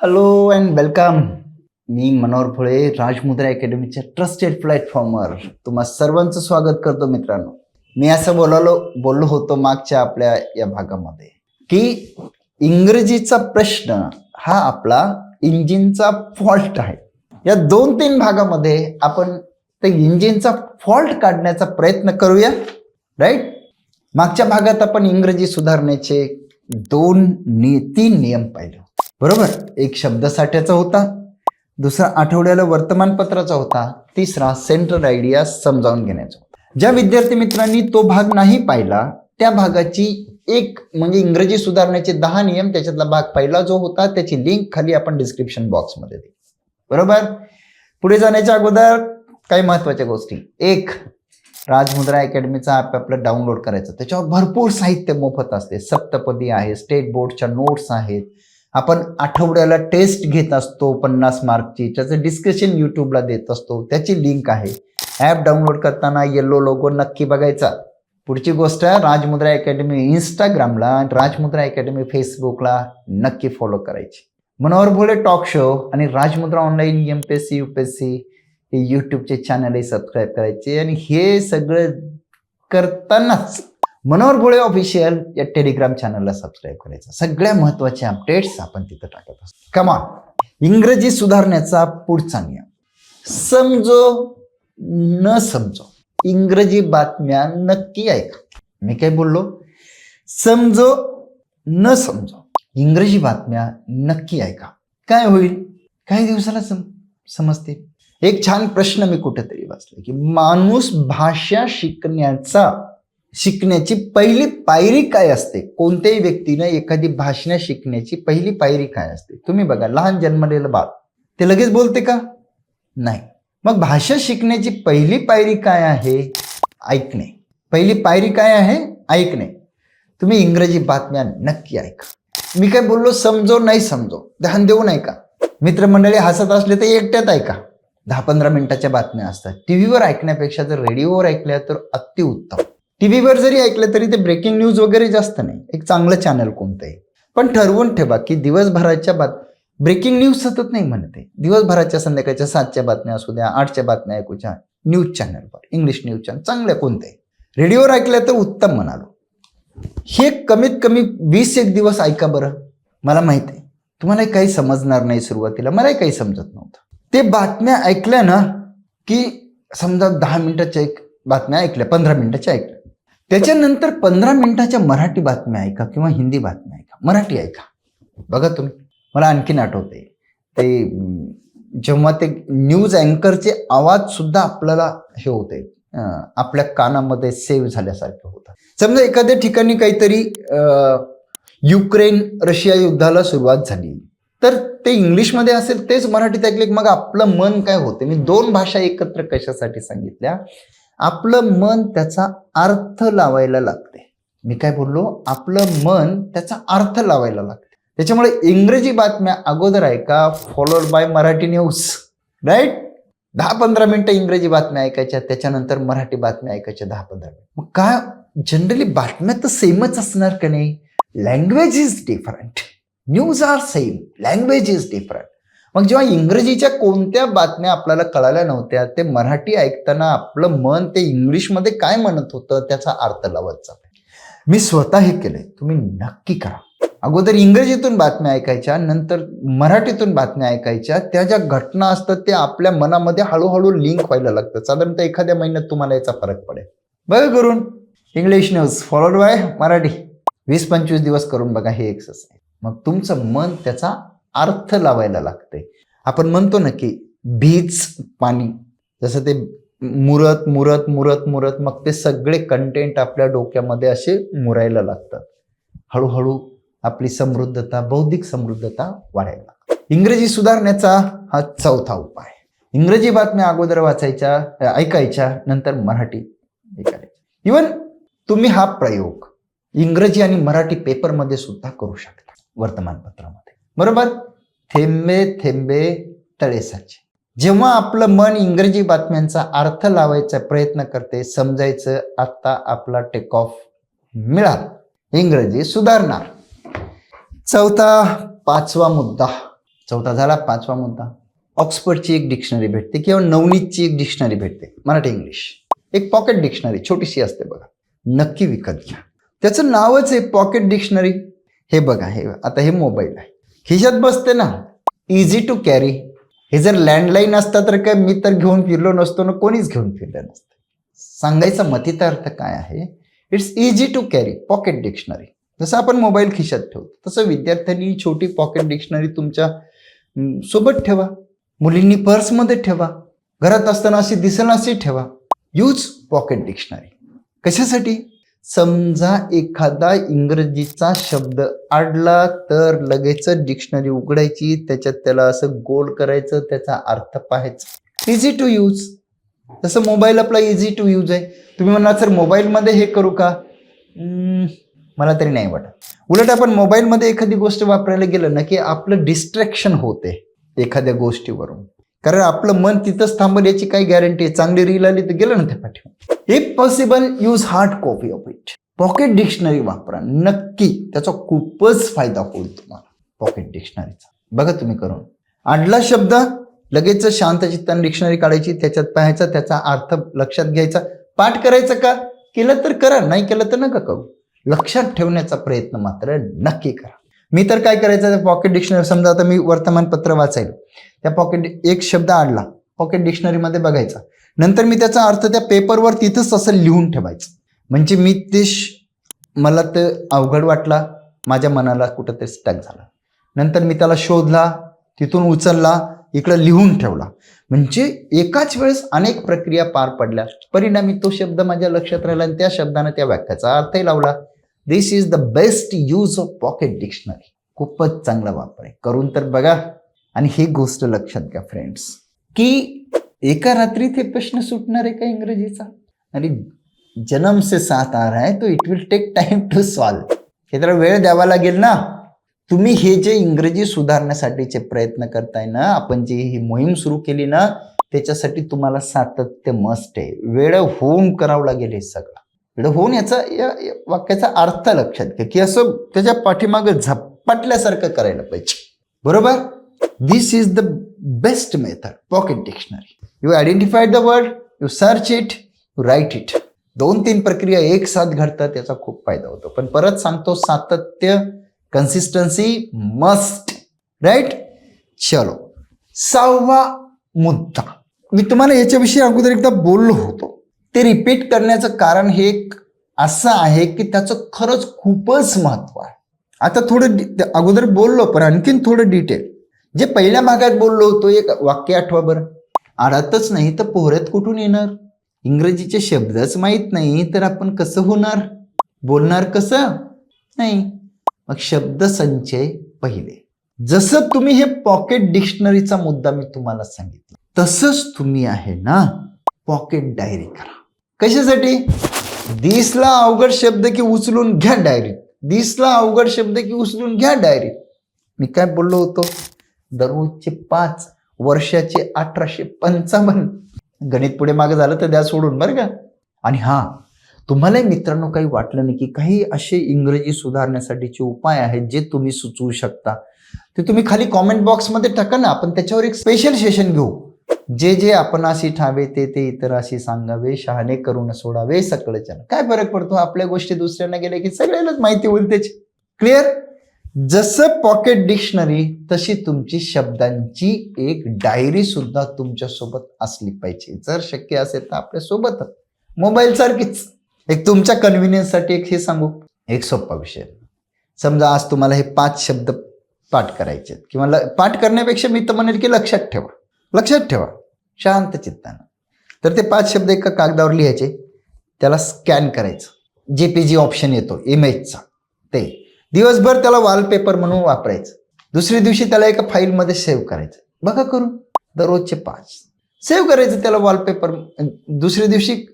Hello and welcome मी मनोहर फुळे राजमुद्रा अकॅडमीच्या trusted प्लॅटफॉर्मवर तुम्हा सर्वांचं स्वागत करतो मित्रांनो. मी असं बोलालो बोललो होतो मागच्या आपल्या या भागामध्ये की इंग्रजीचा प्रश्न हा आपला इंजिनचा फॉल्ट आहे. या दोन तीन भागामध्ये आपण ते इंजिनचा फॉल्ट काढण्याचा प्रयत्न करूया राईट मागच्या भागात आपण इंग्रजी सुधारण्याचे दोन नि तीन नियम पाहिले बरोबर? एक शब्दसाठ्याचा होता दुसरा आठवड्याला वर्तमानपत्राचा होता तिसरा सेंट्रल आयडिया समजावून घेण्याचा होता. ज्या विद्यार्थी मित्रांनी तो भाग नाही पाहिला त्या भागाची एक म्हणजे इंग्रजी सुधारण्याचे दहा नियम त्याच्यातला भाग पहिला जो होता त्याची लिंक खाली आपण डिस्क्रिप्शन बॉक्समध्ये देऊ. बरोबर? पुढे जाण्याच्या अगोदर काही महत्त्वाच्या गोष्टी. एक राजमुद्रा अकॅडमीचा ॲप आपलं डाउनलोड करायचं. त्याच्यावर भरपूर साहित्य मोफत असते. सप्तपदी आहे स्टेट बोर्डच्या नोट्स आहेत आपण आठवड्याला टेस्ट घेत असतो पन्नास मार्कची. त्याचं डिस्कशन यूट्यूबला देत असतो. त्याची लिंक आहे. ॲप डाउनलोड करताना येल्लो लोगो नक्की बघायचा. पुढची गोष्ट राजमुद्रा अकॅडमी इंस्टाग्रामला राजमुद्रा अकॅडमी फेसबुकला नक्की फॉलो करायची. मनोहर भोले टॉक शो आणि Rajmudra online M P S C U P S C हे यूट्यूबचे चॅनलही सबस्क्राईब करायचे. आणि हे सगळं करतानाच मनोहर भोळे ऑफिशियल या टेलिग्राम चॅनलला सबस्क्राईब करायचं. सगळ्या महत्त्वाचे अपडेट्स आपण तिथं टाकत असतो. कमा इंग्रजी सुधारण्याचा पुढचा नियम. समजो न समजो. इंग्रजी बातम्या नक्की ऐका. मी काय बोललो? समजो न समजो. इंग्रजी बातम्या नक्की ऐका. काय होईल? काही दिवसाला सम समजते. एक छान प्रश्न मी कुठेतरी वाचला की माणूस भाषा शिकण्याचा शिकण्याची पहिली पायरी काय असते? कोणत्याही व्यक्तीनं एखादी भाषण शिकण्याची पहिली पायरी काय असते? तुम्ही बघा लहान जन्मलेलं बाळ. ते लगेच बोलते का? नाही. मग भाषा शिकण्याची पहिली पायरी काय आहे? ऐकणे. पहिली पायरी काय आहे? ऐकणे. तुम्ही इंग्रजी बातम्या नक्की ऐका. मी काय बोललो? समजो नाही समजो. ध्यान देऊ ऐका मित्रमंडळी हसत असले तर एकट्यात ऐका. दहा पंधरा मिनिटाच्या बातम्या असतात. टीव्हीवर ऐकण्यापेक्षा जर रेडिओवर ऐकल्या तर अतिउत्तम. टीव्हीवर जरी ऐकलं तरी ते ब्रेकिंग न्यूज वगैरे जास्त नाही. एक चांगलं चॅनल कोणतं आहे? पण ठरवून ठेवा की दिवसभराच्या बात ब्रेकिंग न्यूज सतत नाही म्हणते दिवसभराच्या संध्याकाळच्या सातच्या बातम्या असू द्या आठच्या बातम्या ऐकूच्या न्यूज चॅनलवर इंग्लिश न्यूज चॅनल चांगल्या कोणत्या रेडिओवर ऐकल्या तर उत्तम म्हणालो. हे कमीत कमी वीस एक दिवस ऐका बरं. मला माहिती आहे. तुम्हाला काही समजणार नाही सुरुवातीला. मलाही काही समजत नव्हतं. ते बातम्या ऐकल्या ना की समजा दहा मिनिटाच्या एक बातम्या ऐकल्या पंधरा मिनिटाच्या ऐकल्या. त्याच्यानंतर पंधरा मिनिटाच्या मराठी बातम्या ऐका किंवा हिंदी बातम्या ऐका. मराठी ऐका. बघा तुम्ही. मला आणखीन आठवते ते जेव्हा ते न्यूज अँकरचे आवाज सुद्धा आपल्याला हे होते आपल्या कानामध्ये सेव्ह झाल्यासारखं होतं समजा एखाद्या ठिकाणी काहीतरी युक्रेन रशिया युद्धाला सुरुवात झाली. तर ते इंग्लिशमध्ये असेल तेच मराठीत ऐकले की मग आपलं मन काय होते मी दोन भाषा एकत्र कशासाठी सांगितल्या? आपलं मन त्याचा अर्थ लावायला लागते. मी काय बोललो? आपलं मन त्याचा अर्थ लावायला लागते. त्याच्यामुळे इंग्रजी बातम्या अगोदर ऐका followed by Marathi news right दहा पंधरा मिनटं इंग्रजी बातम्या ऐकायच्या त्याच्यानंतर मराठी बातम्या ऐकायच्या दहा पंधरा मिनिट. मग काय? जनरली बातम्या तर सेमच असणार का नाही? Language is different news are same language is different मग जेव्हा इंग्रजीच्या कोणत्या बातम्या आपल्याला कळाल्या नव्हत्या ते मराठी ऐकताना आपलं मन ते इंग्लिशमध्ये काय म्हणत होतं त्याचा अर्थ लावत चालय मी स्वतः हे केलंय. तुम्ही नक्की करा. अगोदर इंग्रजीतून बातम्या ऐकायच्या नंतर मराठीतून बातम्या ऐकायच्या. त्या ज्या घटना असतात त्या आपल्या मनामध्ये हळूहळू लिंक व्हायला लागतात. साधारणतः एखाद्या महिन्यात तुम्हाला याचा फरक पडेल. बघा करून English news followed by Marathi. वीस पंचवीस दिवस करून बघा हे एक्सरसाइज मग तुमचं मन त्याचा अर्थ लावायला लागते. आपण म्हणतो ना की भीज पाणी जसं ते मुरत मुरत मुरत मुरत मग ते सगळे कंटेंट आपल्या डोक्यामध्ये असे मुरायला लागतात. हळूहळू आपली समृद्धता बौद्धिक समृद्धता वाढायला लागते. इंग्रजी सुधारण्याचा हा चौथा उपाय. इंग्रजी बातम्या अगोदर वाचायच्या ऐकायच्या नंतर मराठी ऐकायच्या इवन तुम्ही हा प्रयोग इंग्रजी आणि मराठी पेपरमध्ये सुद्धा करू शकता वर्तमानपत्रामध्ये. बरोबर? थेंबे थेंबे तळे साचे जेव्हा आपलं मन इंग्रजी बातम्यांचा अर्थ लावायचा प्रयत्न करते समजायचं आत्ता आपला टेक ऑफ मिळाला. इंग्रजी सुधारणार चौथा पाचवा मुद्दा. चौथा झाला पाचवा मुद्दा. ऑक्सफर्डची एक डिक्शनरी भेटते किंवा नवनीतची एक डिक्शनरी भेटते मराठी इंग्लिश. एक पॉकेट डिक्शनरी छोटीशी असते बघा. नक्की विकत घ्या. त्याचं नावच आहे पॉकेट डिक्शनरी. हे बघा हे आता हे मोबाईल आहे. खिशात बसते ना. इझी टू कॅरी हे जर लँडलाईन असता तर काय मी तर घेऊन फिरलो नसतो ना कोणीच घेऊन फिरलं नसतं. सांगायचा मतीचा अर्थ काय आहे? It's easy to carry pocket dictionary जसं आपण मोबाईल खिशात ठेवतो तसं विद्यार्थ्यांनी छोटी पॉकेट डिक्शनरी तुमच्यासोबत ठेवा. मुलींनी पर्समध्ये ठेवा. घरात असताना अशी दिसेल अशी ठेवा. यूज पॉकेट डिक्शनरी कशासाठी? समजा एखादा इंग्रजीचा शब्द आडला तर लगेच डिक्शनरी उघडायची त्याच्यात त्याला असं गोल करायचं त्याचा अर्थ पाहायचा. इझी टू यूज जसं मोबाईल आपला इझी टू यूज आहे. तुम्ही म्हणा सर मोबाईलमध्ये हे करू का? मला तरी नाही वाटत. उलट आपण मोबाईलमध्ये एखादी गोष्ट वापरायला गेलं ना की आपलं डिस्ट्रॅक्शन होते एखाद्या गोष्टीवरून. कारण आपलं मन तिथंच थांबल याची काही गॅरंटी आहे. चांगली रील आली तर गेलं ना त्या पाठीवर if possible use hard copy of it pocket dictionary वापरा. नक्की त्याचा खूपच फायदा होईल तुम्हाला. पॉकेट डिक्शनरीचा बघा तुम्ही करून. आडला शब्द लगेच शांत चित्तान डिक्शनरी काढायची त्याच्यात पाहायचा त्याचा अर्थ लक्षात घ्यायचा. पाठ करायचं का? केलं तर करा नाही केलं तर नका करू. लक्षात ठेवण्याचा प्रयत्न मात्र नक्की करा. मी तर काय करायचं पॉकेट डिक्शनरी समजा आता मी वर्तमानपत्र वाचायला. त्या पॉकेट एक शब्द आडला पॉकेट डिक्शनरीमध्ये बघायचा. नंतर मी त्याचा अर्थ त्या पेपरवर तिथंच असं लिहून ठेवायचं. म्हणजे मी ते मला ते अवघड वाटला माझ्या मनाला कुठंतरी स्टॅक झाला. नंतर मी त्याला शोधला तिथून उचलला इकडं लिहून ठेवला. म्हणजे एकाच वेळेस अनेक प्रक्रिया पार पडल्या. परिणामी तो शब्द माझ्या लक्षात राहिला आणि त्या शब्दानं त्या वाक्याचा अर्थही लावला. This is the best use of pocket dictionary खूपच चांगला वापर आहे. करून तर बघा. आणि ही गोष्ट लक्षात घ्या फ्रेंड्स की एका रात्रीत हे प्रश्न सुटणार आहे का इंग्रजीचा? आणि जन्म से साथ आ रहा है तो it will take time to solve हे तर वेळ द्यावा लागेल ना. तुम्ही हे जे इंग्रजी सुधारण्यासाठीचे प्रयत्न करताय ना आपण जी ही मोहीम सुरू केली ना त्याच्यासाठी तुम्हाला सातत्य मस्ट आहे. वेळ होऊन करावं लागेल हे सगळं. म्हणजे होऊन याचा या वाक्याचा अर्थ लक्षात घ्या की असं त्याच्या पाठीमागं झपाटल्यासारखं करायला पाहिजे. बरोबर? This is the best method pocket dictionary you identified the word you search it you write it दोन तीन प्रक्रिया एक साथ घडतात त्याचा खूप फायदा होतो. पण परत सांगतो सातत्य कन्सिस्टन्सी मस्ट राईट चलो. सहावा मुद्दा. मी तुम्हाला याच्याविषयी अगोदर एकदा बोललो होतो. ते रिपीट करण्याचं कारण हे एक असं आहे की त्याचं खरंच खूपच महत्त्व आहे. आता थोडं अगोदर बोललो पण आणखीन थोडं डिटेल जे पहिल्या भागात बोललो होतो एक वाक्य आठवा बरं. आडातच नाही तर पोहऱ्यात कुठून येणार? इंग्रजीचे शब्दच माहीत नाही तर आपण कसं होणार? बोलणार कसं? नाही. मग शब्दसंचय पहिले. जसं तुम्ही हे पॉकेट डिक्शनरीचा मुद्दा मी तुम्हाला सांगितला तसंच तुम्ही आहे ना पॉकेट डायरी करा. कशासाठी? दिसला अवघड शब्द की उचलून घ्या डायरीत दिसला अवघड शब्द की उचलून घ्या डायरीत मी काय बोललो होतो? दररोजचे पाच वर्षाचे अठराशे पंचावन्न. गणित पुढे मागे झालं तर द्या सोडून बरं का? आणि हा तुम्हालाही मित्रांनो काही वाटलं नाही की काही असे इंग्रजी सुधारण्यासाठीचे उपाय आहेत जे तुम्ही सुचवू शकता. ते तुम्ही खाली कॉमेंट बॉक्समध्ये टाका ना आपण त्याच्यावर एक स्पेशल सेशन घेऊ. जे जे आपण अशी ठावे ते ते इतर अशी सांगावे शहाणे करून सोडावे सकळच्या काय फरक पडतो? आपल्या गोष्टी दुसऱ्यांना गेल्या की सगळ्यालाच माहिती होईल त्याची. क्लिअर जसं पॉकेट डिक्शनरी तशी तुमची शब्दांची एक डायरी सुद्धा तुमच्यासोबत असली पाहिजे. जर शक्य असेल तर आपल्यासोबत. मोबाईल सारखीच. एक तुमच्या कन्व्हिनियन्ससाठी एक हे सांगू. एक सोपा विषय. समजा आज तुम्हाला हे पाच शब्द पाठ करायचे आहेत किंवा ल- पाठ करण्यापेक्षा मी तर म्हणेल की लक्षात ठेवा. लक्षात ठेवा. शांत चित्तानं. तर ते पाच शब्द एका कागदावर लिहायचे. त्याला स्कॅन करायचं. जे पी जी ऑप्शन येतो इमेजचा ते. दिवसभर त्याला वॉलपेपर म्हणून वापरायचं. दुसऱ्या दिवशी त्याला एका फाईलमध्ये सेव्ह करायचं. बघा करून. दररोजचे पाच. सेव्ह करायचं त्याला वॉलपेपर दुसऱ्या दिवशी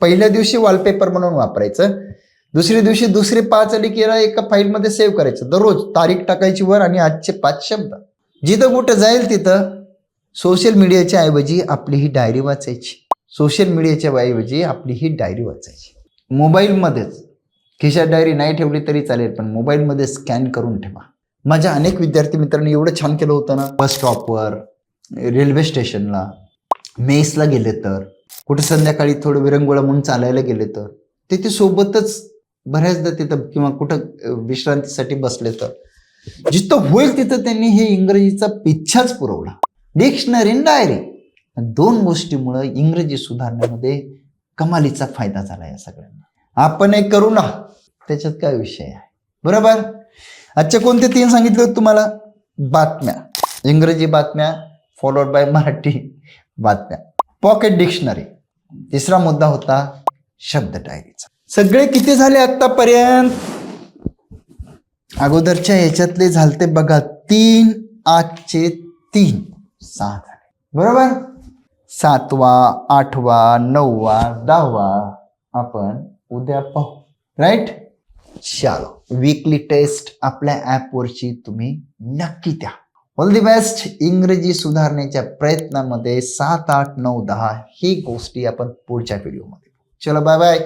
पहिल्या दिवशी वॉलपेपर म्हणून वापरायचं. दुसऱ्या दिवशी दुसरे पाच आले की याला एका फाईलमध्ये सेव्ह करायचं. दररोज तारीख टाकायची वर आणि आजचे पाच शब्द. जिथं कुठं जाईल तिथं सोशल मीडियाच्या ऐवजी आपली ही डायरी वाचायची. सोशल मीडियाच्या ऐवजी आपली ही डायरी वाचायची. मोबाईलमध्येच खिशात डायरी नाही ठेवली तरी चालेल पण मोबाईलमध्ये स्कॅन करून ठेवा. माझ्या अनेक विद्यार्थी मित्रांनी एवढं छान केलं होतं ना. बस स्टॉपवर रेल्वे स्टेशनला मेसला गेले तर कुठे संध्याकाळी थोडं विरंगुळा म्हणून चालायला गेले तर तिथे सोबतच बऱ्याचदा तिथं किंवा कुठं विश्रांतीसाठी बसले तर जिथं होईल तिथं त्यांनी हे इंग्रजीचा पिच्छाच पुरवला. डिक्शनरी डायरी दोन गोष्टीमुळं इंग्रजी सुधारण्यामध्ये कमालीचा फायदा झाला या सगळ्यांना. आपण एक करू ना. त्याच्यात काय विषय आहे? बरोबर? आजचे कोणते तीन सांगितले होते तुम्हाला? बातम्या. इंग्रजी बातम्या फॉलोड बाय मराठी बातम्या. पॉकेट डिक्शनरी तिसरा मुद्दा होता शब्द डायरीचा सगळे किती झाले आतापर्यंत अगोदरच्या ह्याच्यातले झालते बघा तीन आजचे तीन. सात झाले बरोबर? सातवा आठवा नववा दहावा आपण उद्या पाहू. राईट चालो वीकली टेस्ट आपल्या ॲपवरची तुम्ही नक्की द्या. ऑल दी बेस्ट इंग्रजी सुधारण्याच्या प्रयत्नामध्ये सात आठ नऊ दहा ही गोष्टी आपण पुढच्या व्हिडिओमध्ये चलो बाय बाय